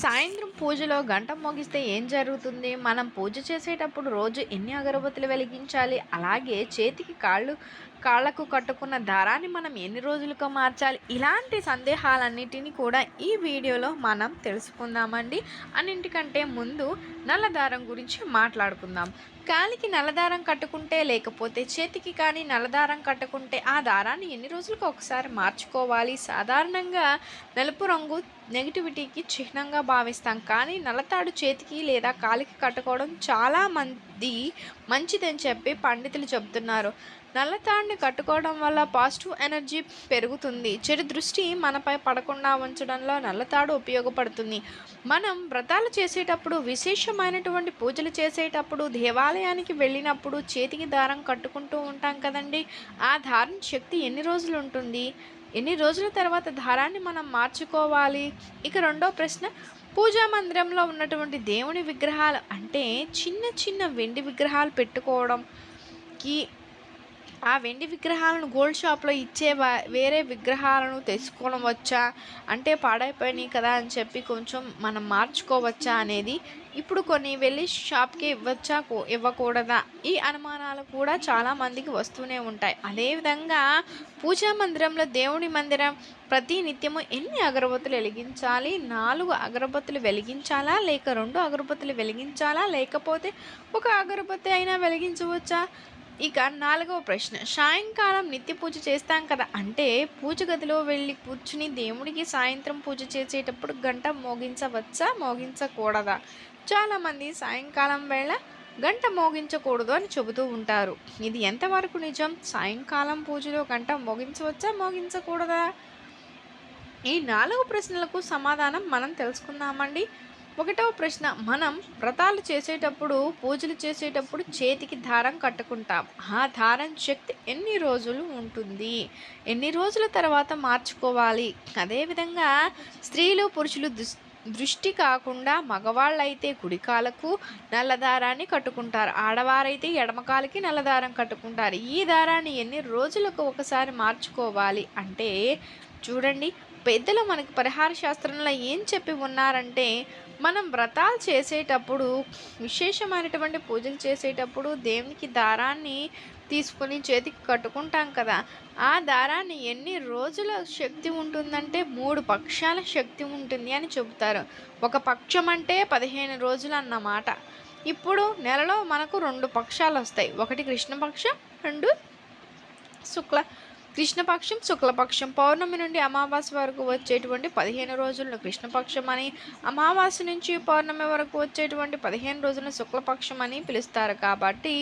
సాయంత్రం పూజలో గంట మోగిస్తే ఏం జరుగుతుంది? మనం పూజ చేసేటప్పుడు రోజు ఎన్ని అగరబత్తులు వెలిగించాలి? అలాగే చేతికి కాళ్ళు కాళ్ళకు కట్టుకున్న దారాన్ని మనం ఎన్ని రోజులుగా మార్చాలి? ఇలాంటి సందేహాలన్నిటినీ కూడా ఈ వీడియోలో మనం తెలుసుకుందామండి. అన్నింటికంటే ముందు నల్ల దారం గురించి మాట్లాడుకుందాం. కాలికి నల్లదారం కట్టుకుంటే లేకపోతే చేతికి కానీ నల్లదారం కట్టుకుంటే ఆ దారాన్ని ఎన్ని రోజులకు ఒకసారి మార్చుకోవాలి? సాధారణంగా నలుపు రంగు నెగిటివిటీకి చిహ్నంగా భావిస్తాం. కానీ నల్లతాడు చేతికి లేదా కాలికి కట్టుకోవడం చాలా మంది మంచిదని చెప్పి పండితులు చెబుతున్నారు. నల్లతాడిని కట్టుకోవడం వల్ల పాజిటివ్ ఎనర్జీ పెరుగుతుంది. చెడు దృష్టి మనపై పడకుండా ఉంచడంలో నల్లతాడు ఉపయోగపడుతుంది. మనం వ్రతాలు చేసేటప్పుడు విశేషమైనటువంటి పూజలు చేసేటప్పుడు దేవాలయానికి వెళ్ళినప్పుడు చేతికి దారం కట్టుకుంటూ ఉంటాం కదండి. ఆ దారం శక్తి ఎన్ని రోజులు ఉంటుంది? ఎన్ని రోజుల తర్వాత దారాన్ని మనం మార్చుకోవాలి? ఇక రెండో ప్రశ్న పూజా మందిరంలో ఉన్నటువంటి దేవుని విగ్రహాలు అంటే చిన్న చిన్న వెండి విగ్రహాలు పెట్టుకోవడంకి ఆ వెండి విగ్రహాలను గోల్డ్ షాప్లో ఇచ్చే వేరే విగ్రహాలను తెచ్చుకోవచ్చా అంటే పాడైపోయినాయి కదా అని చెప్పి కొంచెం మనం మార్చుకోవచ్చా అనేది ఇప్పుడు కొన్ని వెళ్ళి షాప్కి ఇవ్వచ్చా ఇవ్వకూడదా? ఈ అనుమానాలు కూడా చాలా మందికి వస్తూనే ఉంటాయి. అదేవిధంగా పూజా మందిరంలో దేవుడి మందిరం ప్రతి నిత్యము ఎన్ని అగరబత్తులు వెలిగించాలి? నాలుగు అగరబత్తులు వెలిగించాలా? లేక రెండు అగరబత్తులు వెలిగించాలా? లేకపోతే ఒక అగరబత్తి అయినా వెలిగించవచ్చా? ఇక నాలుగవ ప్రశ్న. సాయంకాలం నిత్య పూజ చేస్తాం కదా అంటే పూజ గదిలో వెళ్ళి కూర్చుని దేవుడికి సాయంత్రం పూజ చేసేటప్పుడు గంట మోగించవచ్చా? మోగించకూడదా? చాలామంది సాయంకాలం వేళ గంట మోగించకూడదు అని చెబుతూ ఉంటారు. ఇది ఎంతవరకు నిజం? సాయంకాలం పూజలో గంట మోగించవచ్చా? మోగించకూడదా? ఈ నాలుగు ప్రశ్నలకు సమాధానం మనం తెలుసుకుందామండి. ఒకటవ ప్రశ్న. మనం వ్రతాలు చేసేటప్పుడు పూజలు చేసేటప్పుడు చేతికి దారం కట్టుకుంటాం. ఆ దారం శక్తి ఎన్ని రోజులు ఉంటుంది? ఎన్ని రోజుల తర్వాత మార్చుకోవాలి? అదేవిధంగా స్త్రీలు పురుషులు దృష్టి కాకుండా మగవాళ్ళైతే కుడికాలకు నల్లదారాన్ని కట్టుకుంటారు. ఆడవారైతే ఎడమకాలకి నల్లదారం కట్టుకుంటారు. ఈ దారాన్ని ఎన్ని రోజులకు ఒకసారి మార్చుకోవాలి? అంటే చూడండి పెద్దలు మనకి పరిహార శాస్త్రంలో ఏం చెప్పి ఉన్నారంటే మనం వ్రతాలు చేసేటప్పుడు విశేషమైనటువంటి పూజలు చేసేటప్పుడు దేవునికి దారాన్ని తీసుకొని చేతికి కట్టుకుంటాం కదా. ఆ దారాన్ని ఎన్ని రోజుల శక్తి ఉంటుందంటే మూడు పక్షాల శక్తి ఉంటుంది అని చెబుతారు. ఒక పక్షం అంటే పదిహేను రోజులు అన్నమాట ఇప్పుడు నెలలో మనకు రెండు పక్షాలు వస్తాయి. ఒకటి కృష్ణపక్షం రెండు శుక్ల కృష్ణపక్షం శుక్లపక్షం పౌర్ణమి నుండి అమావాస్య వరకు వచ్చేటువంటి పదిహేను రోజులను కృష్ణపక్షం అని అమావాస్య నుంచి పౌర్ణమి వరకు వచ్చేటువంటి పదిహేను రోజులను శుక్లపక్షం అని పిలుస్తారు కాబట్టి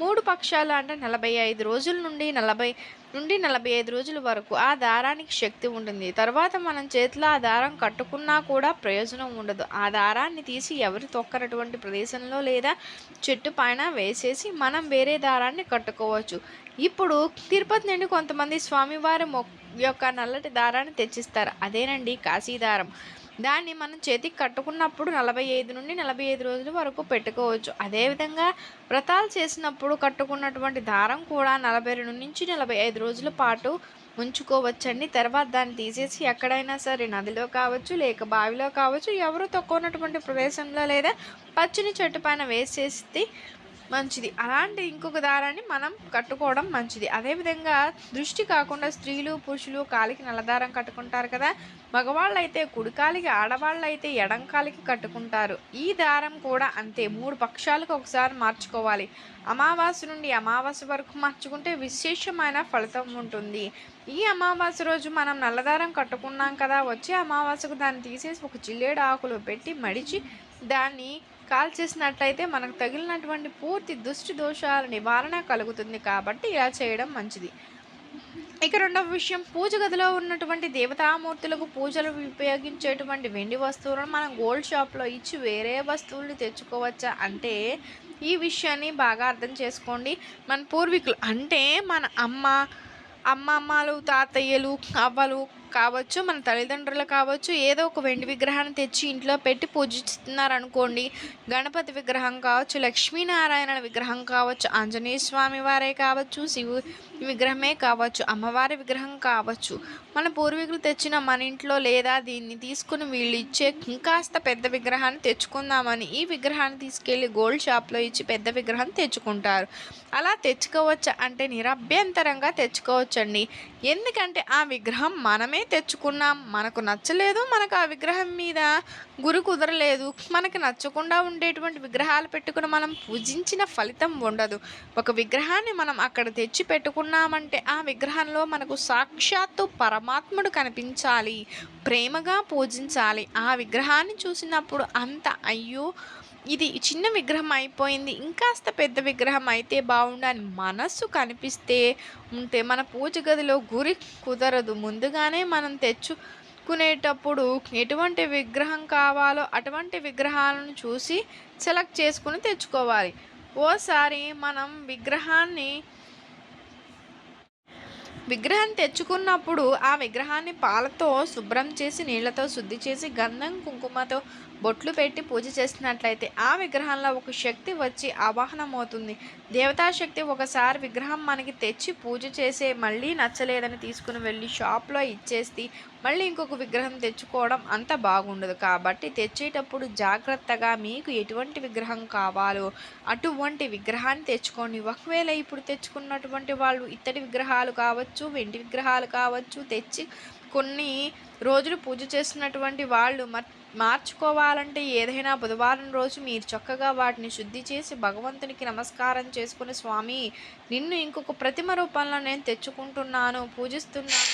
మూడు పక్షాలు అంటే నలభై ఐదు రోజుల నుండి నలభై నుండి నలభై ఐదు రోజుల వరకు ఆ దారానికి శక్తి ఉంటుంది. తర్వాత మనం చేతిలో ఆ దారం కట్టుకున్నా కూడా ప్రయోజనం ఉండదు. ఆ దారాన్ని తీసి ఎవరి తొక్కనటువంటి ప్రదేశంలో లేదా చెట్టు పైన వేసేసి మనం వేరే దారాన్ని కట్టుకోవచ్చు. ఇప్పుడు తిరుపతి నుండి కొంతమంది స్వామివారి మొ యొక్క నల్లటి దారాన్ని తెచ్చిస్తారు. అదేనండి కాశీదారం. దాన్ని మనం చేతికి కట్టుకున్నప్పుడు నలభై ఐదు నుండి నలభై ఐదు రోజుల వరకు పెట్టుకోవచ్చు. అదేవిధంగా వ్రతాలు చేసినప్పుడు కట్టుకున్నటువంటి దారం కూడా నలభై రెండు నుంచి నలభై ఐదు రోజుల పాటు ఉంచుకోవచ్చండి. తర్వాత దాన్ని తీసేసి ఎక్కడైనా సరే నదిలో కావచ్చు లేక బావిలో కావచ్చు ఎవరు తక్కువన్నటువంటి ప్రదేశంలో లేదా పచ్చని చెట్టు పైన వేసేసి మంచిది. అలాంటి ఇంకొక దారాన్ని మనం కట్టుకోవడం మంచిది. అదేవిధంగా దృష్టి కాకుండా స్త్రీలు పురుషులు కాలికి నల్లదారం కట్టుకుంటారు కదా. మగవాళ్ళు అయితే కుడికాలికి ఆడవాళ్ళు అయితే ఎడంకాలికి కట్టుకుంటారు. ఈ దారం కూడా అంతే. మూడు పక్షాలకు ఒకసారి మార్చుకోవాలి. అమావాస్య నుండి అమావాస్య వరకు మార్చుకుంటే విశేషమైన ఫలితం ఉంటుంది. ఈ అమావాస్య రోజు మనం నల్లదారం కట్టుకున్నాం కదా వచ్చే అమావాస్యకు దాన్ని తీసేసి ఒక చిల్లేడు ఆకులు పెట్టి మడిచి దాన్ని కాల్ చేసినట్లయితే మనకు తగిలినటువంటి పూర్తి దుష్టి దోషాల నివారణ కలుగుతుంది కాబట్టి ఇలా చేయడం మంచిది. ఇక రెండవ విషయం పూజ గదిలో ఉన్నటువంటి దేవతామూర్తులకు పూజలు ఉపయోగించేటువంటి వెండి వస్తువులను మనం గోల్డ్ షాప్లో ఇచ్చి వేరే వస్తువుల్ని తెచ్చుకోవచ్చా అంటే ఈ విషయాన్ని బాగా అర్థం చేసుకోండి. మన పూర్వీకులు అంటే మన అమ్మ అమ్మమ్మలు తాతయ్యలు అవ్వలు కావచ్చు మన తల్లిదండ్రులు కావచ్చు ఏదో ఒక వెండి విగ్రహాన్ని తెచ్చి ఇంట్లో పెట్టి పూజిస్తున్నారు అనుకోండి గణపతి విగ్రహం కావచ్చు లక్ష్మీనారాయణ విగ్రహం కావచ్చు ఆంజనేయ స్వామి వారే కావచ్చు శివు విగ్రహమే కావచ్చు అమ్మవారి విగ్రహం కావచ్చు. మన పూర్వీకులు తెచ్చిన మన ఇంట్లో లేదా దీన్ని తీసుకుని వీళ్ళు ఇచ్చే ఇంకాస్త పెద్ద విగ్రహాన్ని తెచ్చుకుందామని ఈ విగ్రహాన్ని తీసుకెళ్ళి గోల్డ్ షాప్లో ఇచ్చి పెద్ద విగ్రహం తెచ్చుకుంటారు. అలా తెచ్చుకోవచ్చు అంటే నిరభ్యంతరంగా తెచ్చుకోవచ్చండి. ఎందుకంటే ఆ విగ్రహం మనమే తెచ్చుకున్నాం. మనకు నచ్చలేదు మనకు ఆ విగ్రహం మీద గురి కుదరలేదు. మనకి నచ్చకుండా ఉండేటువంటి విగ్రహాలు పెట్టుకుని మనం పూజించిన ఫలితం ఉండదు. ఒక విగ్రహాన్ని మనం అక్కడ తెచ్చి పెట్టుకున్నామంటే ఆ విగ్రహంలో మనకు సాక్షాత్తు పరమాత్ముడు కనిపించాలి. ప్రేమగా పూజించాలి. ఆ విగ్రహాన్ని చూసినప్పుడు అంత అయ్యో ఇది చిన్న విగ్రహం అయిపోయింది. ఇంకాస్త పెద్ద విగ్రహం అయితే బాగుండని మనస్సు కనిపిస్తే ఉంటే మన పూజ గదిలో గురి కుదరదు. ముందుగానే మనం తెచ్చుకునేటప్పుడు ఎటువంటి విగ్రహం కావాలో అటువంటి విగ్రహాలను చూసి సెలెక్ట్ చేసుకుని తెచ్చుకోవాలి. ఓసారి మనం విగ్రహాన్ని విగ్రహం తెచ్చుకున్నప్పుడు ఆ విగ్రహాన్ని పాలతో శుభ్రం చేసి నీళ్ళతో శుద్ధి చేసి గంధం కుంకుమతో బొట్లు పెట్టి పూజ చేసినట్లయితే ఆ విగ్రహంలో ఒక శక్తి వచ్చి ఆవాహనం అవుతుంది దేవతాశక్తి ఒకసారి విగ్రహం మనకి తెచ్చి పూజ చేసే మళ్ళీ నచ్చలేదని తీసుకుని వెళ్ళి షాప్లో ఇచ్చేసి మళ్ళీ ఇంకొక విగ్రహం తెచ్చుకోవడం అంత బాగుండదు. కాబట్టి తెచ్చేటప్పుడు జాగ్రత్తగా మీకు ఎటువంటి విగ్రహం కావాలో అటువంటి విగ్రహాన్ని తెచ్చుకోండి. ఒకవేళ ఇప్పుడు తెచ్చుకున్నటువంటి వాళ్ళు ఇత్తడి విగ్రహాలు కావచ్చు వెండి విగ్రహాలు కావచ్చు తెచ్చి కొన్ని రోజులు పూజ చేసినటువంటి వాళ్ళు మార్చుకోవాలంటే ఏదైనా బుధవారం రోజు మీరు చక్కగా వాటిని శుద్ధి చేసి భగవంతునికి నమస్కారం చేసుకుని స్వామి నిన్ను ఇంకొక ప్రతిమ రూపంలో నేను తెచ్చుకుంటున్నాను పూజిస్తున్నాను.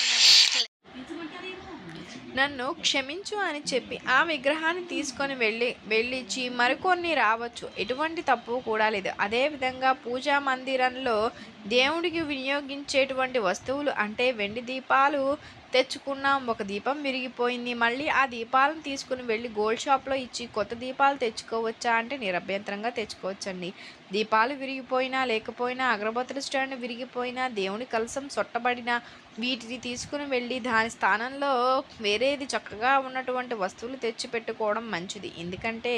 నన్ను క్షమించు అని చెప్పి ఆ విగ్రహాన్ని తీసుకొని వెళ్ళి వెళ్ళిచ్చి మరికొన్ని రావచ్చు. ఎటువంటి తప్పు కూడా లేదు. అదేవిధంగా పూజా మందిరంలో దేవుడికి వినియోగించేటువంటి వస్తువులు అంటే వెండి దీపాలు తెచ్చుకున్నాం. ఒక దీపం విరిగిపోయింది. మళ్ళీ ఆ దీపాలను తీసుకుని వెళ్ళి గోల్డ్ షాప్లో ఇచ్చి కొత్త దీపాలు తెచ్చుకోవచ్చా? అంటే నిరభ్యంతరంగా తెచ్చుకోవచ్చండి. దీపాలు విరిగిపోయినా లేకపోయినా అగరబత్తుల స్టాండ్ విరిగిపోయినా దేవుని కలసం సొట్టబడిన వీటిని తీసుకుని వెళ్ళి దాని స్థానంలో వేరేది చక్కగా ఉన్నటువంటి వస్తువులు తెచ్చి పెట్టుకోవడం మంచిది. ఎందుకంటే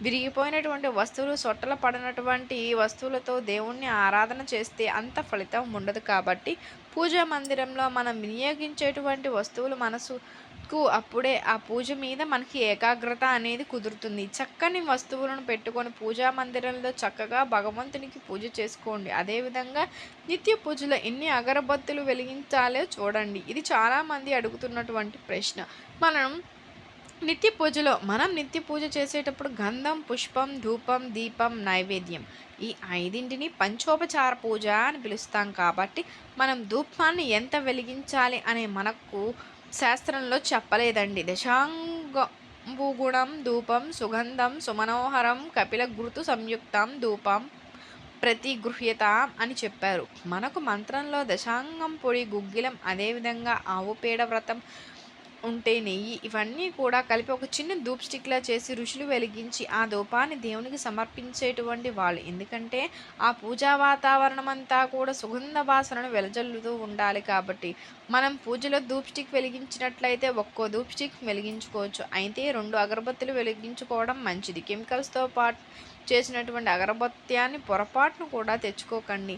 విరిగిపోయినటువంటి వస్తువులు సొట్టల పడినటువంటి వస్తువులతో దేవుణ్ణి ఆరాధన చేస్తే అంత ఫలితం ఉండదు కాబట్టి పూజా మందిరంలో మనం వినియోగించేటువంటి వస్తువులు మనసుకు అప్పుడే ఆ పూజ మీద మనకి ఏకాగ్రత అనేది కుదురుతుంది. చక్కని వస్తువులను పెట్టుకొని పూజా మందిరంలో చక్కగా భగవంతునికి పూజ చేసుకోండి. అదేవిధంగా నిత్య పూజలో ఎన్ని అగరబత్తులు వెలిగించాలో చూడండి. ఇది చాలామంది అడుగుతున్నటువంటి ప్రశ్న. మనం నిత్య పూజలో మనం నిత్య పూజ చేసేటప్పుడు గంధం పుష్పం ధూపం దీపం నైవేద్యం ఈ ఐదింటిని పంచోపచార పూజ అని పిలుస్తాం కాబట్టి మనం ధూపాన్ని ఎంత వెలిగించాలి అనే మనకు శాస్త్రంలో చెప్పలేదండి. దశాంగుణం ధూపం సుగంధం సుమనోహరం కపిల గుర్తు సంయుక్తం ధూపం ప్రతి గృహ్యత అని చెప్పారు. మనకు మంత్రంలో దశాంగం పొడి గుగ్గిలం అదేవిధంగా ఆవు పేడ వ్రతం ఉంటే నెయ్యి. ఇవన్నీ కూడా కలిపి ఒక చిన్న ధూప్ స్టిక్లా చేసి ఋషులు వెలిగించి ఆ ధూపాన్ని దేవునికి సమర్పించేటువంటి వాళ్ళు. ఎందుకంటే ఆ పూజా వాతావరణం అంతా కూడా సుగంధ వాసనను వెలజల్లుతూ ఉండాలి కాబట్టి మనం పూజలో ధూప్ స్టిక్ వెలిగించినట్లయితే ఒక్కో ధూప్ స్టిక్ వెలిగించుకోవచ్చు. అయితే రెండు అగరబత్తులు వెలిగించుకోవడం మంచిది. కెమికల్స్తో పాటు చేసినటువంటి అగరబత్యాన్ని పొరపాటును కూడా తెచ్చుకోకండి.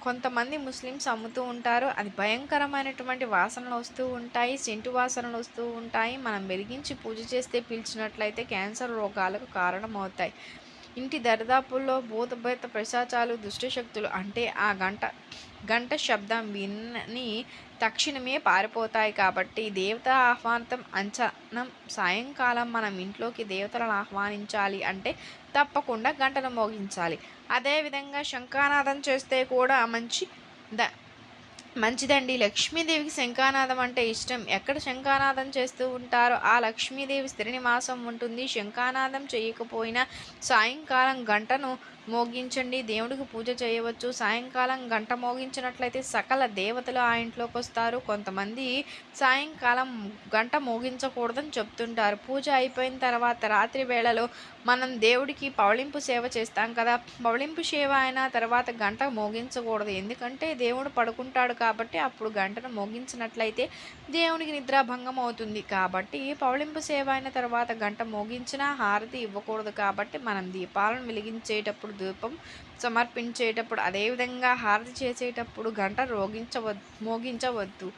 కొంతమంది ముస్లిమ్స్ అమ్ముతూ ఉంటారు. అది భయంకరమైనటువంటి వాసనలు వస్తూ ఉంటాయి. సెంటు వాసనలు వస్తూ ఉంటాయి. మనం వెలిగించి పూజ చేస్తే పీల్చినట్లయితే క్యాన్సర్ రోగాలకు కారణమవుతాయి. ఇంటి దరిదాపుల్లో భూతభేత ప్రశాచాలు దుష్టశక్తులు అంటే ఆ గంట గంట శబ్దం విని తక్షణమే పారిపోతాయి కాబట్టి దేవత ఆహ్వానం అంచనం సాయంకాలం మనం ఇంట్లోకి దేవతలను ఆహ్వానించాలి అంటే తప్పకుండా గంటను మోగించాలి. అదేవిధంగా శంఖానాదం చేస్తే కూడా మంచి ద మంచిదండి. లక్ష్మీదేవికి శంఖానాదం అంటే ఇష్టం. ఎక్కడ శంఖానాదం చేస్తూ ఉంటారో ఆ లక్ష్మీదేవి శ్రీనివాసం ఉంటుంది. శంఖానాదం చేయకపోయినా సాయంకాలం గంటను మోగించండి. దేవుడికి పూజ చేయవచ్చు. సాయంకాలం గంట మోగించినట్లయితే సకల దేవతలు ఆ ఇంట్లోకి వస్తారు. కొంతమంది సాయంకాలం గంట మోగించకూడదని చెప్తుంటారు. పూజ అయిపోయిన తర్వాత రాత్రి వేళలో మనం దేవుడికి పవళింపు సేవ చేస్తాం కదా. పవళింపు సేవ అయిన తర్వాత గంట మోగించకూడదు. ఎందుకంటే దేవుడు పడుకుంటాడు కాబట్టి అప్పుడు గంటను మోగించినట్లయితే దేవునికి నిద్రాభంగం అవుతుంది. కాబట్టి పవళింపు సేవ అయిన తర్వాత గంట మోగించిన హారతి ఇవ్వకూడదు. కాబట్టి మనం దీపాలను వెలిగించేటప్పుడు దీపం సమర్పించేటప్పుడు అదేవిధంగా హారతి చేసేటప్పుడు గంట రోగించవ మోగించవద్దు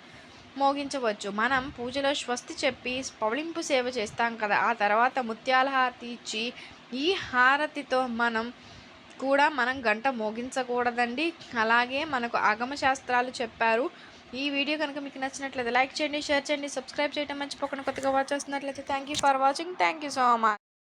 మోగించవచ్చు. మనం పూజలో స్వస్తి చెప్పి పవళింపు సేవ చేస్తాం కదా ఆ తర్వాత ముత్యాల హారతి ఇచ్చి ఈ హారతితో మనం కూడా మనం గంట మోగించకూడదండి. అలాగే మనకు ఆగమ శాస్త్రాలు చెప్పారు. ఈ వీడియో కనుక మీకు నచ్చినట్లయితే లైక్ చేయండి షేర్ చేయండి సబ్స్క్రైబ్ చేయడం మర్చిపోకుండా కొత్తగా వాచ్ చేస్తున్నట్లయితే thank you for watching thank you so much